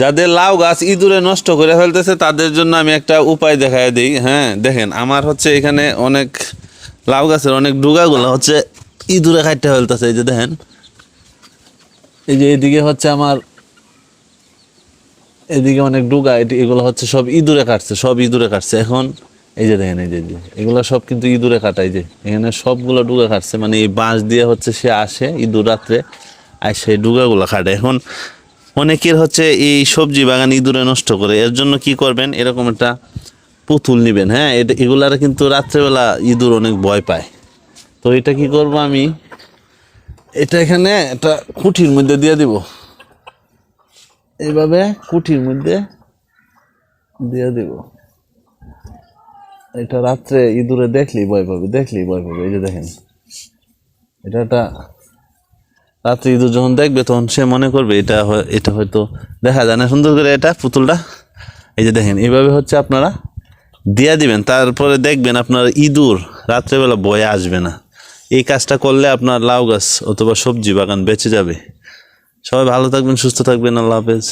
যাদের লাউ গাছ ইঁদুরে নষ্ট করে ফেলতেছে তাদের জন্য আমি একটা উপায় দেখায় দিই। হ্যাঁ দেখেন আমার হচ্ছে এখানে অনেক লাউ গাছের অনেক ডুগাগুলো হচ্ছে ইঁদুরে খাইতে ফেলতেছে এই যে দেখেন। এই যে এদিকে হচ্ছে আমার এদিকে অনেক ডুগা এগুলো হচ্ছে সব ইঁদুরে কাটছে সব ইঁদুরে কাটছে। এখন এই যে দেখেন এই যে, এগুলো সব কিন্তু ইঁদুরে কাটাই যে। এখানে সবগুলো ডুগা কাটছে মানে এই বাঁশ দিয়ে হচ্ছে সে আসে ইঁদুর রাত্রে আর সেই ডুগাগুলো কাটে। এখন অনেকের হচ্ছে এই সবজি বাগান ইঁদুরে নষ্ট করে, এর জন্য কি করবেন? এরকম একটা পুতুল নিবেন হ্যাঁ? এটা, এগুলার কিন্তু রাত্রেবেলা ইঁদুর অনেক ভয় পায়। তো এটা কি করব আমি? এটা এখানে একটা কুঠির মধ্যে দিয়ে দিব। এইভাবে কুঠির মধ্যে দিয়ে দিব। এটা রাত্রে ইঁদুরে দেখলেই ভয় পাবে, দেখলেই ভয় পাবে, এই যে দেখেন। এটা একটা রাত্রে ইঁদুর যখন দেখবে, তখন সে মনে করবে, এটা এটা হয়তো দেখা যায় না। সুন্দর করে এটা পুতুলটা, এই যে দেখেন, এইভাবে হচ্ছে আপনারা দিয়া দিবেন। তারপরে দেখবেন আপনার ইঁদুর রাত্রেবেলা বয়ে আসবে না। এই কাজটা করলে আপনার লাউ গাছ অথবা সবজি বাগান বেঁচে যাবে। সবাই ভালো থাকবেন, সুস্থ থাকবেন। আল্লাহ হাফেজ।